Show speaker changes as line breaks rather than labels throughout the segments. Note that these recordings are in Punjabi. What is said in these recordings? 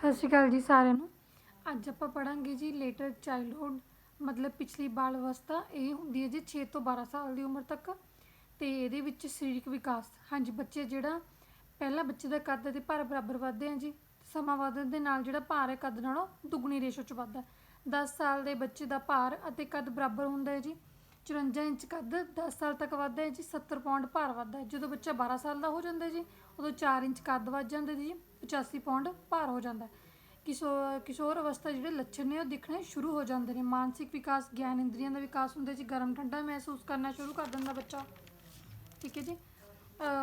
ਸਤਿ ਸ਼੍ਰੀ ਅਕਾਲ ਜੀ ਸਾਰਿਆਂ ਨੂੰ। ਅੱਜ ਆਪਾਂ ਪੜਾਂਗੇ ਜੀ ਲੇਟਰ ਚਾਈਲਡਹੁੱਡ ਮਤਲਬ ਪਿਛਲੀ ਬਾਲ ਅਵਸਥਾ, ਇਹ ਹੁੰਦੀ ਹੈ ਜੀ 6 ਤੋਂ 12 ਸਾਲ ਦੀ ਉਮਰ ਤੱਕ ਤੇ ਇਹਦੇ ਵਿੱਚ ਸਰੀਰਕ ਵਿਕਾਸ। ਹਾਂਜੀ, ਬੱਚੇ ਜਿਹੜਾ ਪਹਿਲਾਂ ਬੱਚੇ ਦਾ ਕੱਦ ਤੇ ਭਾਰ ਬਰਾਬਰ ਵੱਧਦੇ ਆ ਜੀ। ਸਮਾਂ ਵਧਣ ਦੇ ਨਾਲ ਜਿਹੜਾ ਭਾਰ ਹੈ, ਕੱਦ ਨਾਲੋਂ ਦੁੱਗਣੀ ਰੇਸ਼ੋ ਚ ਵੱਧਦਾ ਹੈ। 10 ਸਾਲ ਦੇ ਬੱਚੇ ਦਾ ਭਾਰ ਅਤੇ ਕੱਦ ਬਰਾਬਰ ਹੁੰਦਾ ਹੈ ਜੀ। 54 ਇੰਚ ਕੱਦ 10 ਸਾਲ ਤੱਕ ਵੱਧਦਾ ਹੈ ਜੀ 70 ਪਾਉਂਡ ਭਾਰ ਵੱਧਦਾ ਹੈ। ਜਦੋਂ ਬੱਚਾ 12 ਸਾਲ ਦਾ ਹੋ ਜਾਂਦਾ ਜੀ, ਉਦੋਂ 4 ਇੰਚ ਕੱਦ ਵੱਧ ਜਾਂਦਾ ਹੈ ਜੀ 85 ਪਾਉਂਡ ਭਾਰ ਹੋ ਜਾਂਦਾ ਹੈ। ਕਿਸ਼ੋ, ਕਿਸ਼ੋਰ ਅਵਸਥਾ ਜਿਹੜੇ ਲੱਛਣ ਨੇ ਉਹ ਦਿਖਣੇ ਸ਼ੁਰੂ ਹੋ ਜਾਂਦੇ ਨੇ। ਮਾਨਸਿਕ ਵਿਕਾਸ, ਗਿਆਨ ਇੰਦਰੀਆਂ ਦਾ ਵਿਕਾਸ ਹੁੰਦਾ ਜੀ, ਗਰਮ ਠੰਡਾ ਮਹਿਸੂਸ ਕਰਨਾ ਸ਼ੁਰੂ ਕਰ ਦਿੰਦਾ ਬੱਚਾ। ਠੀਕ ਹੈ ਜੀ?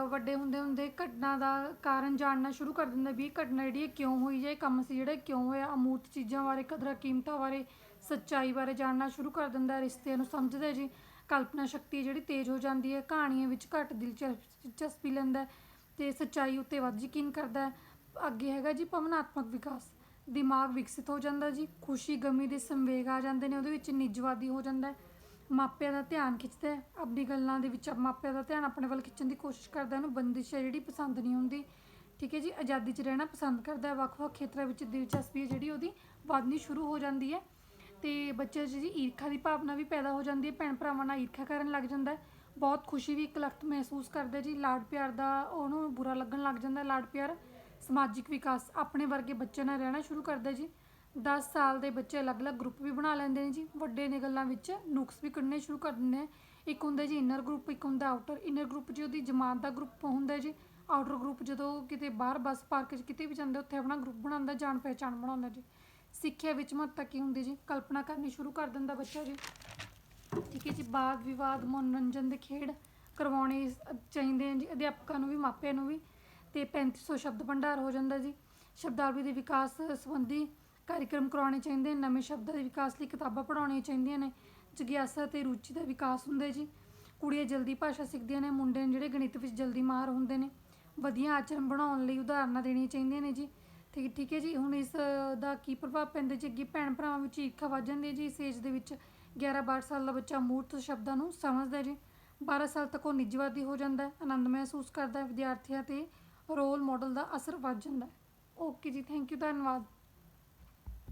ਵੱਡੇ ਹੁੰਦੇ ਹੁੰਦੇ ਘਟਨਾ ਦਾ ਕਾਰਨ ਜਾਣਨਾ ਸ਼ੁਰੂ ਕਰ ਦਿੰਦਾ ਵੀ ਇਹ ਘਟਨਾ ਜਿਹੜੀ ਹੈ ਕਿਉਂ ਹੋਈ ਜਾਂ ਇਹ ਕੰਮ ਸੀ ਜਿਹੜਾ ਕਿਉਂ ਹੋਇਆ, ਅਮੂਰਤ ਚੀਜ਼ਾਂ ਬਾਰੇ, ਕਦਰਾਂ ਕੀਮਤਾਂ ਬਾਰੇ, ਸੱਚਾਈ ਬਾਰੇ ਜਾਣਨਾ ਸ਼ੁਰੂ ਕਰ ਦਿੰਦਾ ਰਿਸ਼ਤਿਆਂ ਨੂੰ ਸਮਝਦਾ ਜੀ। ਕਲਪਨਾ ਸ਼ਕਤੀ ਜਿਹੜੀ ਤੇਜ਼ ਹੋ ਜਾਂਦੀ ਹੈ, ਕਹਾਣੀਆਂ ਵਿੱਚ ਘੱਟ ਦਿਲਚਸਪੀ ਲੈਂਦਾ ਹੈ ਤੇ ਸੱਚਾਈ ਉੱਤੇ ਵੱਧ ਯਕੀਨ ਕਰਦਾ ਅੱਗੇ ਹੈਗਾ ਜੀ ਭਾਵਨਾਤਮਕ ਵਿਕਾਸ, ਦਿਮਾਗ ਵਿਕਸਿਤ ਹੋ ਜਾਂਦਾ ਜੀ, ਖੁਸ਼ੀ, ਗਮੀ ਦੇ ਸੰਵੇਗ ਆ ਜਾਂਦੇ ਨੇ, ਉਹਦੇ ਵਿੱਚ ਨਿਜਵਾਦੀ ਹੋ ਜਾਂਦਾ ਮਾਪਿਆਂ ਦਾ ਧਿਆਨ ਖਿੱਚਦਾ ਹੈ। ਆਪਣੀ ਗੱਲਾਂ ਦੇ ਵਿੱਚ ਮਾਪਿਆਂ ਦਾ ਧਿਆਨ ਆਪਣੇ ਵੱਲ ਖਿੱਚਣ ਦੀ ਕੋਸ਼ਿਸ਼ ਕਰਦਾ ਉਹਨੂੰ ਬੰਦਿਸ਼ ਹੈ ਜਿਹੜੀ ਪਸੰਦ ਨਹੀਂ ਹੁੰਦੀ। ਠੀਕ ਹੈ ਜੀ, ਆਜ਼ਾਦੀ 'ਚ ਰਹਿਣਾ ਪਸੰਦ ਕਰਦਾ ਹੈ। ਵੱਖ-ਵੱਖ ਖੇਤਰਾਂ ਵਿੱਚ ਦਿਲਚਸਪੀ ਹੈ ਜਿਹੜੀ ਉਹਦੀ ਵਧਣੀ ਸ਼ੁਰੂ ਹੋ ਜਾਂਦੀ ਹੈ। ਤੇ ਬੱਚੇ 'ਚ ਜੀ ਈਰਖਾ ਦੀ ਭਾਵਨਾ ਵੀ ਪੈਦਾ ਹੋ ਜਾਂਦੀ ਹੈ। ਭੈਣ ਭਰਾਵਾਂ ਨਾਲ ਈਰਖਾ ਕਰਨ ਲੱਗ ਜਾਂਦਾ ਹੈ। ਬਹੁਤ ਖੁਸ਼ੀ ਵੀ ਇੱਕ ਇਕਲਖਤ ਮਹਿਸੂਸ ਕਰਦਾ ਜੀ। ਲਾਡ ਪਿਆਰ ਦਾ ਉਹਨੂੰ ਬੁਰਾ ਲੱਗਣ ਲੱਗ ਜਾਂਦਾ ਲਾਡ ਪਿਆਰ ਸਮਾਜਿਕ ਵਿਕਾਸ ਆਪਣੇ ਵਰਗੇ ਬੱਚੇ ਨਾਲ ਰਹਿਣਾ ਸ਼ੁਰੂ ਕਰਦਾ ਜੀ। 10 ਸਾਲ ਦੇ ਬੱਚੇ ਅਲੱਗ-ਅਲੱਗ ਗਰੁੱਪ ਵੀ ਬਣਾ ਲੈਂਦੇ ਨੇ ਜੀ। ਵੱਡੇ ਨੇ ਗੱਲਾਂ ਵਿੱਚ ਨੁਕਸ ਵੀ ਕੱਢਣੇ ਸ਼ੁਰੂ ਕਰ ਦਿੰਦੇ ਨੇ। ਇੱਕ ਹੁੰਦਾ ਜੀ ਇਨਰ ਗਰੁੱਪ ਇੱਕ ਹੁੰਦਾ ਆਊਟਰ ਇਨਰ ਗਰੁੱਪ ਜੀ ਉਹਦੀ ਜਮਾਤ ਦਾ ਗਰੁੱਪ ਹੁੰਦਾ ਜੀ। ਆਊਟਰ ਗਰੁੱਪ ਜਦੋਂ ਕਿਤੇ ਬਾਹਰ ਬੱਸ ਪਾਰਕ 'ਚ ਕਿਤੇ ਵੀ ਜਾਂਦਾ, ਉੱਥੇ ਆਪਣਾ ਗਰੁੱਪ ਬਣਾਉਂਦਾ, ਜਾਣ ਪਹਿਚਾਣ ਬਣਾਉਂਦਾ ਜੀ। ਸਿੱਖਿਆ ਵਿੱਚ ਮਹੱਤਤਾ ਕੀ ਹੁੰਦੀ ਜੀ? ਕਲਪਨਾ ਕਰਨੀ ਸ਼ੁਰੂ ਕਰ ਦਿੰਦਾ ਬੱਚਾ ਜੀ। ਠੀਕ ਹੈ ਜੀ ਬਾਦ ਵਿਵਾਦ, ਮਨੋਰੰਜਨ ਦੇ ਖੇਡ ਕਰਵਾਉਣੇ ਚਾਹੀਦੇ ਨੇ ਜੀ, ਅਧਿਆਪਕਾਂ ਨੂੰ ਵੀ, ਮਾਪਿਆਂ ਨੂੰ ਵੀ। ਤੇ 3500 ਸ਼ਬਦ ਭੰਡਾਰ ਹੋ ਜਾਂਦਾ ਜੀ। ਸ਼ਬਦਾਵਲੀ ਦੇ ਵਿਕਾਸ ਸੰਬੰਧੀ ਕਾਰਜਕ੍ਰਮ ਕਰਾਉਣੇ ਚਾਹੀਦੇ ਨੇ, ਨਵੇਂ ਸ਼ਬਦਾਂ ਦੇ ਵਿਕਾਸ ਲਈ ਕਿਤਾਬਾਂ ਪੜ੍ਹਾਉਣੀਆਂ ਚਾਹੀਦੀਆਂ ਨੇ, ਜਿਗਿਆਸਾ ਤੇ ਰੁਚੀ ਦਾ ਵਿਕਾਸ ਹੁੰਦਾ ਜੀ। ਕੁੜੀਆਂ ਜਲਦੀ ਭਾਸ਼ਾ ਸਿੱਖਦੀਆਂ ਨੇ, ਮੁੰਡੇ ਨੇ ਜਿਹੜੇ ਗਣਿਤ ਵਿੱਚ ਜਲਦੀ ਮਾਹਰ ਹੁੰਦੇ ਨੇ, ਵਧੀਆ ਆਚਰਣ ਬਣਾਉਣ ਲਈ ਉਦਾਹਰਨਾਂ ਦੇਣੀਆਂ ਚਾਹੀਦੀਆਂ ਨੇ ਜੀ। ਠੀਕ ਠੀਕ ਹੈ ਜੀ, ਹੁਣ ਇਸ ਦਾ ਕੀ ਪ੍ਰਭਾਵ ਪੈਂਦਾ ਜੀ? ਅੱਗੇ ਭੈਣ ਭਰਾਵਾਂ ਵਿੱਚ ਈਰਖਾ ਵੱਧ ਜਾਂਦੀ ਹੈ ਜੀ, ਇਸ ਏਜ ਦੇ ਵਿੱਚ 11 12 ਸਾਲ ਦਾ ਬੱਚਾ ਮੂਰਤ ਸ਼ਬਦਾਂ ਨੂੰ ਸਮਝਦਾ ਜੀ। 12 ਸਾਲ ਤੱਕ ਉਹ ਨਿੱਜਵਾਦੀ ਹੋ ਜਾਂਦਾ ਹੈ, ਆਨੰਦ ਮਹਿਸੂਸ ਕਰਦਾ ਹੈ, ਵਿਦਿਆਰਥੀਆਂ ਤੇ ਰੋਲ ਮਾਡਲ ਦਾ ਅਸਰ ਵੱਧ ਜਾਂਦਾ ਹੈ। ਓਕੇ ਜੀ ਥੈਂਕ ਯੂ ਧੰਨਵਾਦ।